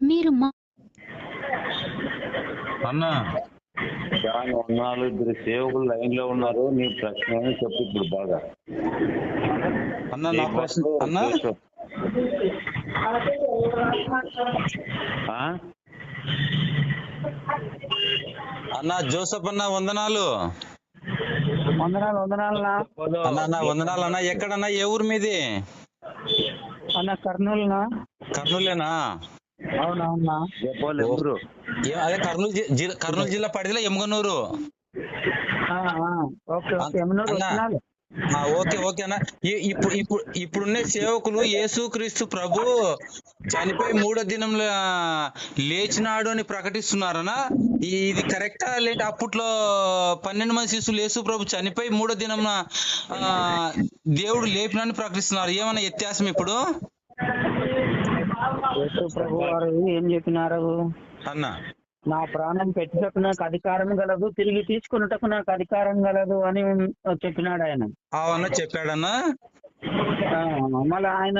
మీరు అన్న. ఇద్దరు సేవకులు లైన్లో ఉన్నారు. నీ ప్రశ్న చెప్పు ఇప్పుడు బాగా. అన్న నా ప్రశ్న అన్న? అన్న జోసఫ్ అన్న వందనాలు. వందనాలు వందనాలు అన్న. వందనాలు అన్న. ఎక్కడన్నా? ఏ ఊరు మీది? అన్న కర్నూలునా కర్నూలేనా? అవునవునా? అదే కర్నూలు జి- జి- కర్నూలు జిల్లా పరిధిలో ఎమ్గనూరు ఆ, ఓకే ఓకే ఎమ్నూరు అన్న. ఇప్పుడు ఇప్పుడు ఇప్పుడున్న సేవకులు యేసు క్రీస్తు ప్రభు చనిపోయి మూడో దినంలో లేచినాడు అని ప్రకటిస్తున్నారనా ఈ- ఇది కరెక్టా? లేదంటే అప్పట్లో పన్నెండు మంది శిశువులు యేసు ప్రభు చనిపోయి మూడో దినం దేవుడు లేపినని ప్రకటిస్తున్నారు. ఏమన్నా వ్యత్యాసం ఇప్పుడు? యేసు ప్రభు వారు ఏం చెప్పినారు అన్న నా ప్రాణం పెట్టుటకు నాకు అధికారం గలదు తిరిగి తీసుకున్నటకు నాకు అధికారం గలదు అని చెప్పినాడు ఆయన చెప్పాడన్నా మళ్ళీ ఆయన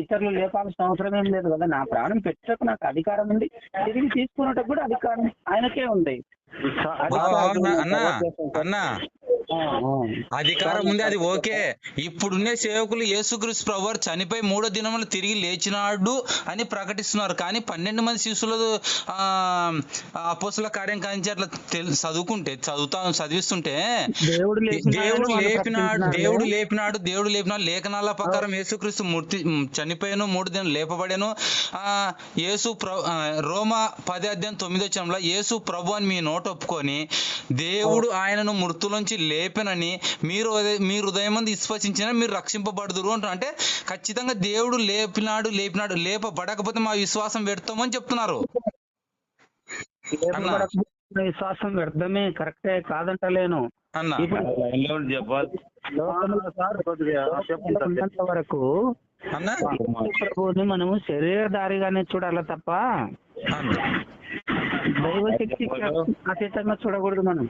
ఇతరులు లేపాల్సిన అవసరం ఏం లేదు కదా నా ప్రాణం పెట్టుటకు నాకు అధికారం ఉంది తిరిగి తీసుకున్నటకు కూడా అధికారం ఆయనకే ఉంది? అన్న. అధికారం ఉంది అది ఓకే. ఇప్పుడున్నే సేవకులు యేసుక్రీస్తు ప్రభు చనిపోయి మూడో దినములు తిరిగి లేచినాడు అని ప్రకటిస్తున్నారు. కానీ పన్నెండు మంది శిష్యులు ఆ అపోసుల కార్యం కాంచి అట్లా చదువుకుంటే చదువుతా చదివిస్తుంటే దేవుడు లేపినాడు. దేవుడు లేపినాడు దేవుడు లేపినాడు లేఖనాల ప్రకారం యేసుక్రీస్తు మూర్తి మ్, చనిపోయాను మూడు దినం లేపబడాను. ఆ యేసు ప్ర రోమా పది అధ్యాయం తొమ్మిది వచ్చంలో యేసు ప్రభు అని మీ నోట ఒప్పుకొని దేవుడు ఆయనను మృతులోంచి లేపెనని మీరు మీ హృదయం మంది విశ్వసించిన మీరు రక్షింపబడుదురు అంటున్నారు. అంటే ఖచ్చితంగా దేవుడు లేపినాడు లేపినాడు. లేపబడకపోతే మా విశ్వాసం పెడతామని చెప్తున్నారు. విశ్వాసం వ్యర్థమే కరెక్టే కాదంటలేను. వరకు అన్న? ప్రభువుని మనము శరీరధారిగానే చూడాలి తప్ప అన్న? దైవశక్తికి అతీతంగా చూడకూడదు మనం.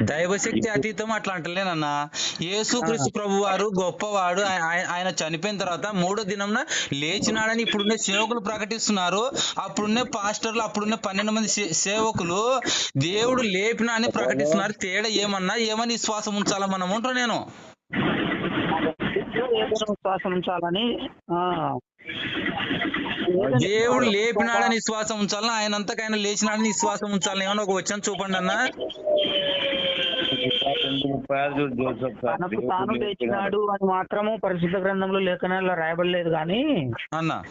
దైవశక్తి అతీతం అట్లా అంటలేనన్న యేసుక్రీస్తు ప్రభు వారు గొప్పవాడు. ఆయ- ఆయ- ఆయన చనిపోయిన తర్వాత మూడో దినంన లేచినాడని ఇప్పుడున్న సేవకులు ప్రకటిస్తున్నారు. అప్పుడున్న పాస్టర్లు అప్పుడున్న పన్నెండు మంది సేవకులు దేవుడు లేపినా అని ప్రకటిస్తున్నారు. తేడా ఏమన్నా? ఏమని విశ్వాసం ఉంచాలా మనం ఉంటా నేను. విశ్వాసం ఉంచాలని? దేవుడు లేపినాడని విశ్వాసం ఉంచాలని ఆయన అంతకు ఆయన లేచినాడని విశ్వాసం ఉంచాలని ఏమన్నా ఒక వచ్చాను చూపండి అన్న. తనకు తాను లేచినాడు అని మాత్రము పరిశుద్ధ గ్రంథంలో లేఖనాల్లో రాయబడలేదు కానీ అన్న.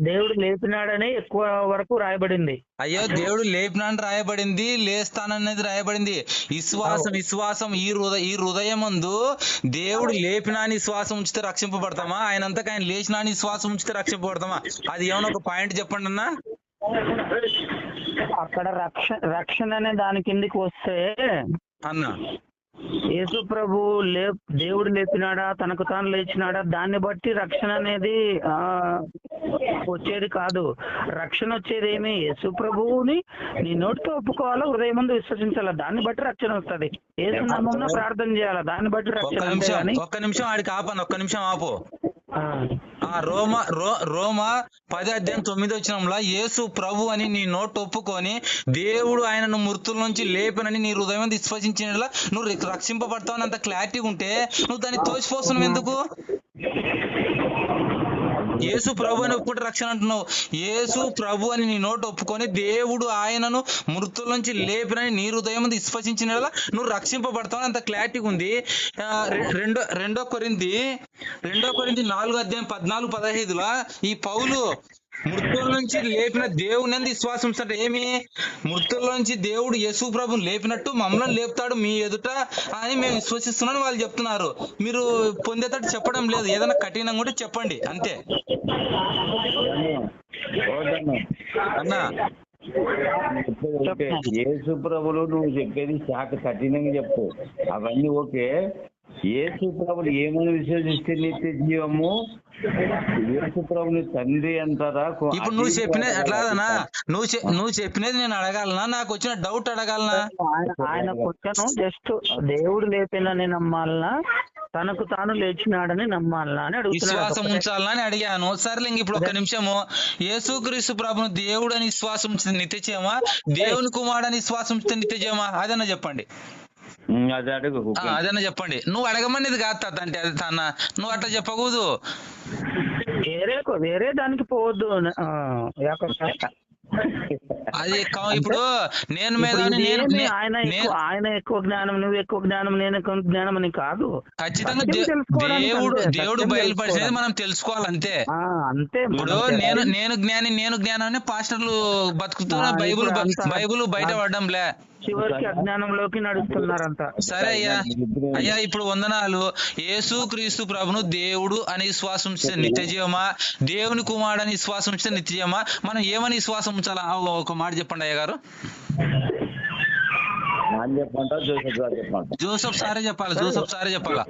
దేవుడు లేపినాడని ఎక్కువ వరకు రాయబడింది. అయ్యో దేవుడు లేపినాన్ని రాయబడింది లేస్తాననేది రాయబడింది. విశ్వాసం విశ్వాసం ఈ హృదయ ఈ హృదయమందు దేవుడు లేపినా అని విశ్వాసం ఉంచితే రక్షింపబడతామా? ఆయన అంతకు ఆయన లేచినా అని విశ్వాసం ఉంచితే రక్షింపబడతామా? అది ఏమన్నా ఒక పాయింట్ చెప్పండి అన్న. అక్కడ రక్ష రక్షణ అనే దాని కిందికి వస్తే అన్న. యేసు ప్రభు లే దేవుడు లేపినాడా? తనకు తాను లేచినాడా? దాన్ని బట్టి రక్షణ అనేది ఆ వచ్చేది కాదు. రక్షణ వచ్చేది ఏమి? యేసు ప్రభువుని నీ నోటితో ఒప్పుకోవాలా? హృదయం ముందు విశ్వసించాలా? దాన్ని బట్టి రక్షణ వస్తది. యేసు నామంలో ప్రార్థన చేయాలా? దాన్ని బట్టి రక్షణ ఒక్క నిమిషం ఆడికి ఆపను ఒక్క నిమిషం ఆపు. ఆ, రోమా రోమ రో రోమ పది అధ్యాయం తొమ్మిది వచ్చినంలో యేసు ప్రభు అని నీ నోట్ ఒప్పుకొని దేవుడు ఆయనను మృతుల నుంచి లేపనని నీ హృదయం విశ్వసించిన నువ్వు రి- రక్షింపబడతావు అంత క్లారిటీ ఉంటే నువ్వు దాన్ని తోచిపోస్తున్నావు ఎందుకు? యేసు ప్రభు అని ఒప్పుకుంటే రక్షణ అంటున్నావు. యేసు ప్రభు అని నీ నోటు ఒప్పుకొని దేవుడు ఆయనను మృతుల నుంచి లేపినని నీ హృదయం యెడల నువ్వు రక్షింపబడతావు అంత క్లారిటీ ఉంది. రెండో రెండో కొరింది రెండో కొరింది నాలుగో అధ్యాయం పద్నాలుగు పదహైదులా ఈ పౌలు మృతుల నుంచి లేపిన దేవుని అందు విశ్వాసం ఉంచట ఏమి? మృతుల నుంచి దేవుడు యేసు ప్రభుని లేపినట్టు మమ్మల్ని లేపుతాడు మీ ఎదుట అని మేము విశ్వసిస్తున్నాను వాళ్ళు చెప్తున్నారు. మీరు పొందేటట్టు చెప్పడం లేదు. ఏదైనా కఠినంగా ఉంటే చెప్పండి. అంతే. అన్నా. చెప్పేది యేసు ప్రభులు నువ్వు చెప్పేది శాఖ కఠినంగా చెప్పు. అవన్నీ ఓకే. యేసు ప్రభులు ఏమని విశ్వసిస్తే నిత్య జీవము? యేసు ప్రభుని తండ్రి అంటారా? ఇప్పుడు నువ్వు చెప్పినది అట్లా నువ్వు నువ్వు చెప్పినది నేను అడగాలనా నాకు వచ్చిన డౌట్ అడగాలనా ఆయన క్వశ్చన్ జస్ట్ దేవుడు లేపినని నమ్మాలనా? తనకు తాను లేచినాడని నమ్మాలా అని విశ్వాసం ఉంచాలని అడిగాను. సర్లే ఇంక ఇప్పుడు ఒక్క నిమిషము. యేసుక్రీస్తు ప్రభును దేవుడు అని విశ్వాసం ఉంచితే నిత్యచేయమా దేవుని కుమారుడు అని విశ్వాసం ఉంచితే నిత్యచేయమా అదన్నా చెప్పండి. అది అడుగు అదన్నా చెప్పండి. నువ్వు అడగమనేది కాదు తాత అంటే అది తన నువ్వు అట్లా చెప్పకూడదు. వేరే వేరే దానికి పోవద్దు. అది ఇప్పుడు నేను నే- ఆయన ఆయన ఎక్కువ జ్ఞానం నువ్వు ఎక్కువ జ్ఞానం నేను ఎక్కువ జ్ఞానం అని కాదు. ఖచ్చితంగా దేవుడు దేవుడు బయలుపరిచేది. మనం తెలుసుకోవాలి అంతే ఆ, అంతే ఇప్పుడు. నేను నేను జ్ఞాని నేను జ్ఞానం అని పాస్టర్లు బతుకుతున్న బైబుల్ బైబుల్ బయట పడడంలే. చివరికి అజ్ఞానంలోకి నడుస్తున్నారంట. సరే అయ్యా. అయ్యా ఇప్పుడు వందనాలు. యేసు క్రీస్తు ప్రభును దేవుడు అని విశ్వాసం ఉంచితే నిత్య జీవమా దేవుని కుమారుడు అని విశ్వాసం ఉంచితే నిత్య జీవమా మనం ఏమని విశ్వాసం ఉంచాలా ఒక మాట చెప్పండి అయ్య గారు జోసఫ్ సారే చెప్పాలి? జోసఫ్ సారే చెప్పాలా సరే జోసెఫ్ సార్ లే- చెప్పండి.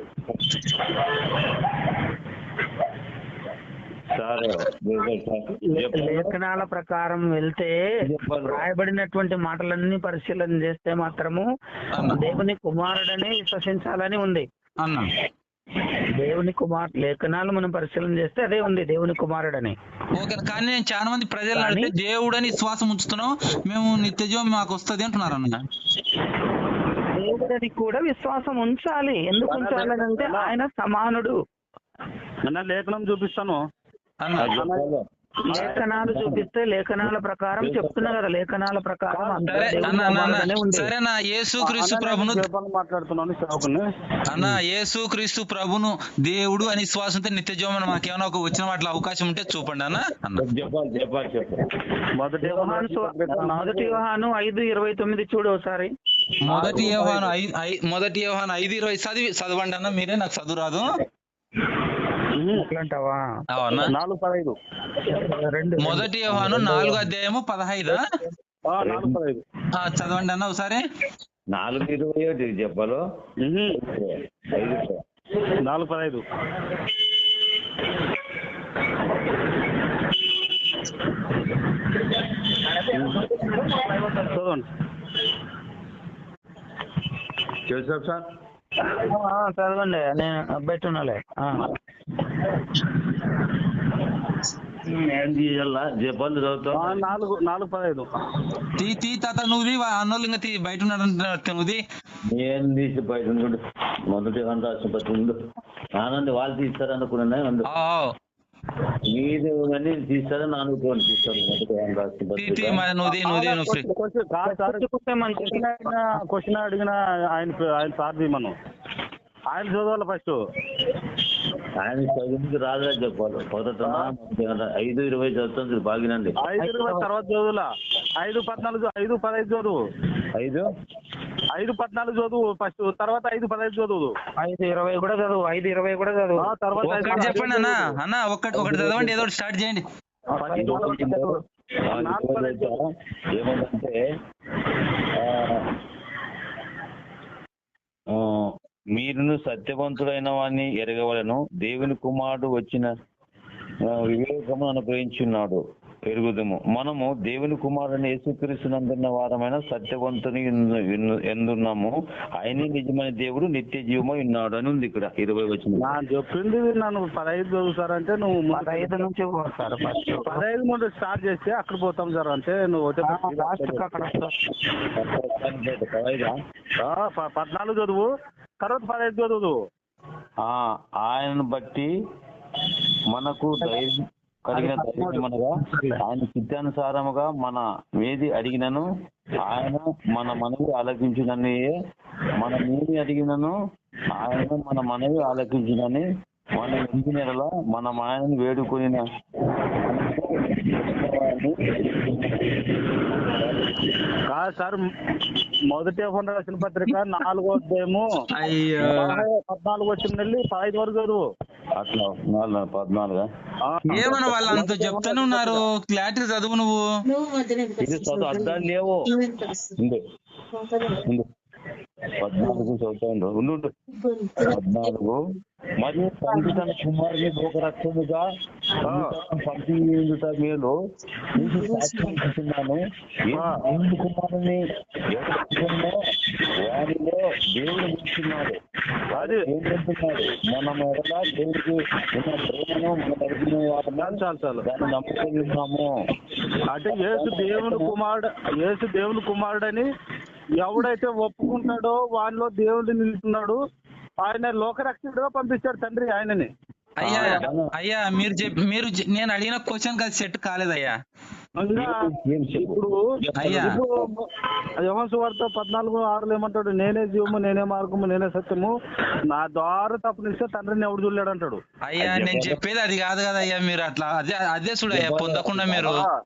లేఖనాల ప్రకారం వెళ్తే. రాయబడినటువంటి మాటలన్నీ పరిశీలన చేస్తే మాత్రము. దేవుని కుమారుడనే విశ్వసించాలని ఉంది. అన్నా. దేవుని కుమార్ లేఖనాలు మనం పరిశీలన చేస్తే అదే ఉంది దేవుని కుమారుడని. ఓకే కానీ నేను చాలా మంది ప్రజలు అడిగితే దేవుడు అని విశ్వాసం ఉంచుతున్నాం మేము నిత్య జీవం మాకు వస్తుంది అంటున్నారు అన్న. దేవుడని కూడా విశ్వాసం ఉంచాలి. ఎందుకు ఉంచాలి అంటే ఆయన సమానుడు. నిన్న లేఖనం చూపిస్తాను. లేఖనాలు చూపిస్తే లేఖనాల ప్రకారం చెప్తున్నా కదా లేఖనాల ప్రకారం అంతా సరే దేవుని అన్న అన్న కుమారుడనే అన్న ఉంది. సరే నా యేసు క్రీస్తు ప్రభును మాట్లాడుతున్నాను అన్న యేసు క్రీస్తు ప్రభును దేవుడు అని విశ్వాసం ఉంటే నిత్య జీవం అని మాకేమైనా ఒక వచ్చిన వాటిలో అవకాశం ఉంటే చూపండి అన్న మొదటి యోహాను ఐదు ఇరవై తొమ్మిది చూడు ఒకసారి. మొదటి ఐ- మొదటి యోహాను ఐదు ఇరవై చదివి చదవండి అన్న మీరే నాకు చదువు రాదు. అట్లంటావా నాలుగు పదహైదు. రెండు. మొదటి యోహాను నాలుగు అధ్యాయము పదహైదా? ఆ, నాలుగు పదహైదు. చదవండి అన్న ఒకసారి. నాలుగు ఇరవై ఒకటి చెప్పాలి. ఐదు నాలుగు పదహైదు. చదవండి. Joseph sir? ఆ, చదవండి. నేను పెట్టున్నాలే చదువుతాం నాలుగు నాలుగు పదహైదు. తీ తీ తాత నువ్వు అన్నోళ్ళు ఇంకా తీ బయట ఉన్నాడు నువ్వు తీ. నేను తీసి బయట ఉండు. మొదటి రాష్ట్రపతి ఉండు. నానండి వాళ్ళు తీస్తారనుకున్నా ఉండు. మీరు అన్ని తీస్తారా? నాన్న ఫోన్ క్వశ్చన్ అడిగిన ఆయన ఆయన సార్ మనం ఆయన చదవాలి ఫస్ట్. ఆయన చదువుకి రాదురా చెప్పాలి. మొదట ఐదు ఇరవై చదువుతుంది బాగినండి. ఐదు ఇరవై తర్వాత చదువులా? ఐదు పద్నాలుగు ఐదు పదహైదు చదువు? ఐదు? ఐదు పద్నాలుగు చదువు ఫస్ట్ తర్వాత ఐదు పదహైదు చదువు? ఐదు ఇరవై కూడా చదువు ఐదు ఇరవై కూడా చదువు. ఆ తర్వాత చెప్పండి అన్న చదువు. అన్న ఒక్కటి ఒకటి చదవండి ఏదో ఒకటి స్టార్ట్ చేయండి. ఏమంటే మీరును సత్యవంతుడైన వాడిని ఎరగవలను. దేవుని కుమారుడు వచ్చిన వివేకము అనుగ్రహించున్నాడు. ఎరుగుదము. మనము దేవుని కుమారుని యేసుక్రీస్తునందున్న వారమైన సత్యవంతుని ఎందు- ఎందు- ఎందున్నాము. ఆయనే నిజమైన దేవుడు నిత్య జీవమై ఉన్నాడు అని ఉంది ఇక్కడ ఇరవై వచ్చిన నా చెప్పింది నన్ను పదహైదు చదువుతారంటే నువ్వు పదహైదు నుంచి ఫస్ట్. పదహైదు ముందు స్టార్ట్ చేస్తే అక్కడ పోతాం సార్ అంటే నువ్వు. పదహైదా? పద్నాలుగు చదువు. తర్వాత పదహైదు చదువు. ఆ ఆయనను బట్టి మనకు ధైర్యం కలిగిన ధైర్యం అనగా ఆయన చిత్తానుసారముగా మన ఏది అడిగినను ఆయన మన మనవి ఆలకించునని మన ఏమి అడిగినను ఆయన మన మనవి ఆలకించునని మనం యెడల మనం ఆయనను వేడుకొనిన. కాదు సార్ మొదటి యోహాను రాసిన పత్రిక నాలుగో అధ్యాయము. అయ్యో. పద్నాలుగు వచ్చిన వెళ్ళి పదహైదు వరకు చదువు. అట్లా నాలుగు పద్నాలుగా? ఆ, ఏమన్నా వాళ్ళు అంత చెప్తానే ఉన్నారు? క్లారిటీ చదువు నువ్వు. నువ్వు మధ్యన ఇది చదువు అర్థాలు లేవు. పద్నాలుగు చదువుతా ఉండు. పద్నాలుగు. మరియు తండ్రి తన కుమారుని ఒక రక్షణగా పంపించుట మేలు. నీకు సాక్ష్యం ఇస్తున్నాను. దేవుని కుమారుని వారిలో దేవుడు నిలుచున్నాడు అది. ఏం చెప్తున్నాడు మనం ఎడలా దేవుడికి ఉన్న ప్రేమను మన తరపున వాడలా చాలు చాలు దాన్ని ఉన్నాము అంటే యేసు దేవుని కుమారుడు యేసు దేవుని కుమారుడని ఎవడైతే ఒప్పుకుంటాడో వానిలో దేవుడు నిలుస్తున్నాడు ఆయన లోకరక్షకుడుగా పంపించాడు తండ్రి ఆయనని. అయ్యా అయ్యా మీరు మీరు నేను అడిగిన క్వశ్చన్ అది సెట్ కాలేదయ్యా. ఇప్పుడు అయ్యా. ఇప్పుడు యోహాను వార్త పద్నాలుగు ఆరులో ఏమంటాడు నేనే జీవము నేనే మార్గము నేనే సత్యము నా ద్వారా తప్పనిస్తే తండ్రిని ఎవడు చూడలేడు అంటాడు అయ్యా నేను చెప్పేది అది కాదు కదా అయ్యా మీరు అట్లా. అదే అదే చూడయ్యా పొందకుండా మీరు. కాదు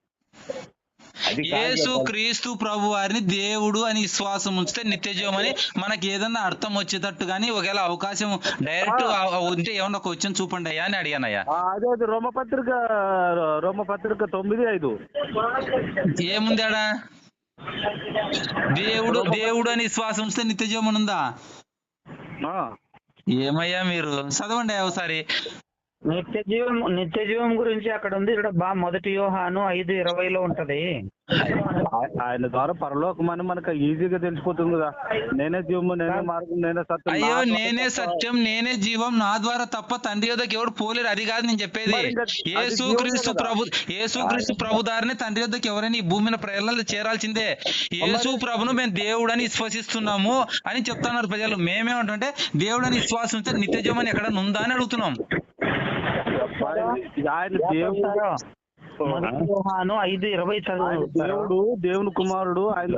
యేసు. క్రీస్తు ప్రభు వారిని దేవుడు అని విశ్వాసం ఉంచితే నిత్య అని మనకి ఏదన్నా అర్థం వచ్చేటట్టు కానీ ఒకవేళ అవకాశం డైరెక్ట్ ఉంటే ఏమన్నా క్వశ్చన్ చూపండి అయ్యా అని అడిగానయ్యా. అదే అది రోమపత్రిక రోమపత్రిక తొమ్మిది ఐదు. ఏముంది ఆడ దేవుడు దేవుడు అని విశ్వాసం ఉంచితే నిత్య ఉందా. ఏమయ్యా మీరు? చదవండి ఒకసారి. నిత్య జీవం నిత్య జీవం గురించి అక్కడ ఉంది ఇక్కడ బా మొదటి యోహాను ఐదు ఇరవైలో ఉంటది. ఆయన ద్వారా పరలోకం అని మనకు ఈజీగా తెలిసిపోతుంది కదా. నేనే జీవము నేనే మార్గం నేనే సత్యం. అయ్యో నేనే సత్యం నేనే జీవం నా ద్వారా తప్ప తండ్రి యొద్దకు ఎవడు పోలేడు అది కాదు నేను చెప్పేది. మరి ఇంకా అది యేసు జీవమే క్రీస్తు కదా. ప్రభు యేసు క్రీస్తు ప్రభు దారిని తండ్రి యొద్దకు ఎవరైనా ఈ భూమి మీద ప్రజలలో చేరాల్సిందే. యేసు ప్రభును మేము దేవుడు అని విశ్వసిస్తున్నాము అని చెప్తున్నారు ప్రజలు. మేమేమంటుంటే దేవుడు అని విశ్వాసం ఉంటే నిత్య జీవం అని ఎక్కడ ఉందా అని అడుగుతున్నాం. ఆయన- దేవుడు. ఐదు ఇరవై చదువు దేవుడు దేవుని కుమారుడు ఆయన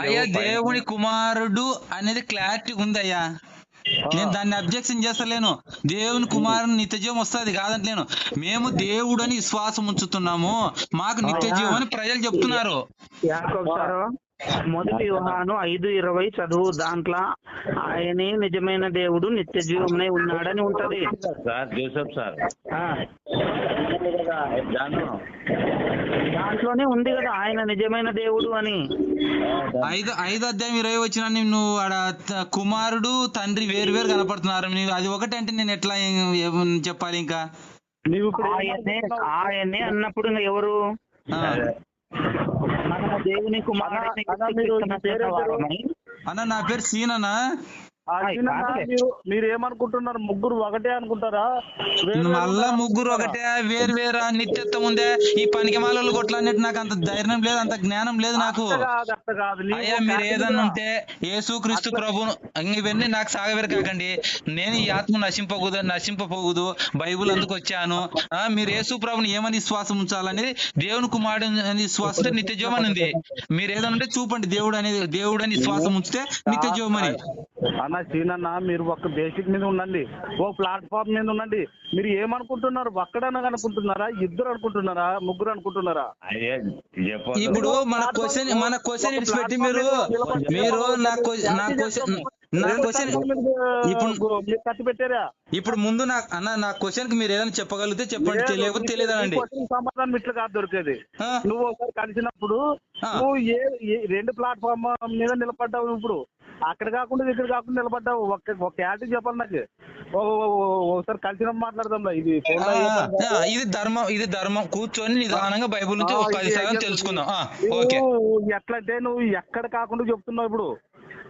అయ్యా. దేవుని కుమారుడు అనేది క్లారిటీ ఉంది అయ్యా నేను దాన్ని అబ్జెక్షన్ చేస్తలేను. దేవుని కుమారుని నిత్య జీవం వస్తుంది కాదంటలేను. మేము దేవుడు అని విశ్వాసం ఉంచుతున్నాము. మాకు నిత్య జీవం అని ప్రజలు చెప్తున్నారు. యాకోబు సారు? మొదటి యోహాను ఐదు ఇరవై చదువు. దాంట్లో ఆయనే నిజమైన దేవుడు నిత్య జీవమనే ఉన్నాడని ఉంటది. Sir Joseph sir. దాంట్లోనే ఉంది కదా ఆయన నిజమైన దేవుడు అని. ఐదు ఐదు అధ్యాయం ఇరవై వచ్చిన నువ్వు ఆడ త- కుమారుడు తండ్రి వేరు వేరు కనపడుతున్నారు. అది ఒకటి అంటే నేను ఎట్లా చెప్పాలి ఇంకా? నీవు ఇప్పుడు ఆయనే ఆయనే అన్నప్పుడు ఎవరు? దేవుని కుమారుడిని అన్నా, ఈ పేరు? వారమని. అన్న మీరు ఏమనుకుంటున్నారు ముగ్గురు ఒకటే అనుకుంటారా? మళ్ళా ముగ్గురు? ఒకటే వేరు వేరా నిత్యత్వం ఉందే. ఈ పనికి మాలలు కొట్లాడినట్టు నాకు అంత ధైర్యం లేదు అంత జ్ఞానం లేదు నాకు. అయ్యా మీరు ఏదన్నా ఉంటే యేసు క్రీస్తు ప్రభును ఇవన్నీ నాకు సాగవేరు కాకండి. నేను ఈ ఆత్మ నశింపకూడదు నశింపపోకూడదు బైబుల్ అందుకు వచ్చాను. మీరు యేసు ప్రభుని ఏమని విశ్వాసం ఉంచాలనేది దేవుని కుమారుడు అని విశ్వాసం నిత్య జీవం అని ఉంది. మీరు ఏదైనా ఉంటే చూపండి దేవుడు అనేది దేవుడు అని విశ్వాసం ఉంచితే నిత్య జీవం అని అన్న సీనన్న మీరు ఒక బేసిక్ మీద ఉండండి. ఓ ప్లాట్ఫామ్ మీద ఉండండి. మీరు ఏమనుకుంటున్నారు? ఒక్కడన అనుకుంటున్నారా? ఇద్దరు అనుకుంటున్నారా? ముగ్గురు అనుకుంటున్నారా? ఇప్పుడు మన క్వశ్చన్ మన క్వశ్చన్ ఇడిచిపెట్టి మీరు మీరు నా క్వ- నా క్వశ్చన్ నా క్వశ్చన్ ఇప్పుడు మీరు కట్టి పెట్టారా? ఇప్పుడు ముందు నా అన్న నా క్వశ్చన్కి మీరు ఏదైనా చెప్పగలిగితే చెప్పండి. తెలియకపోతే question సమాధానం ఇట్లా కాదు దొరికేది. నువ్వు ఒకసారి కలిసినప్పుడు. నువ్వు ఏ ఏ- రెండు ప్లాట్ఫామ్ మీద నిలబడ్డావు ఇప్పుడు? అక్కడ కాకుండా ఇక్కడ కాకుండా నిలబడ్డావు. ఒక ఒక క్యారెక్టర్ చెప్పాలి నాకు. ఓ- ఓ- ఓ- ఒకసారి కలిసినప్పుడు మాట్లాడదాం ఇది ఇది ధర్మం ఇది ధర్మం. కూర్చొని నిదానంగా బైబిల్ నుంచి ఒక పది అయ్యే- తెలుసుకుందాం. ఆ, ఓకే. నువ్వు ఎట్లంటే నువ్వు ఎక్కడ కాకుండా చెప్తున్నావు ఇప్పుడు?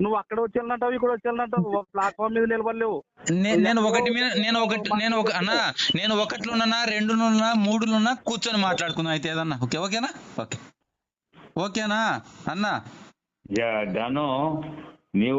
నువ్వు అక్కడ వచ్చి వెళ్ళినట్టావు ఇక్కడ వచ్చి వెళ్ళినట్టావు ప్లాట్ఫామ్ మీద నిలబడలేవు. నేను ఒకటి మీద నేను ఒకటి నేను ఒక అన్న నేను ఒకటిలోనా రెండులోనా మూడులోనా కూర్చొని మాట్లాడుకుందాం అయితే ఏదన్నా. ఓకే ఓకేనా? ఓకే. ఓకేనా? అన్నా? జా- Nem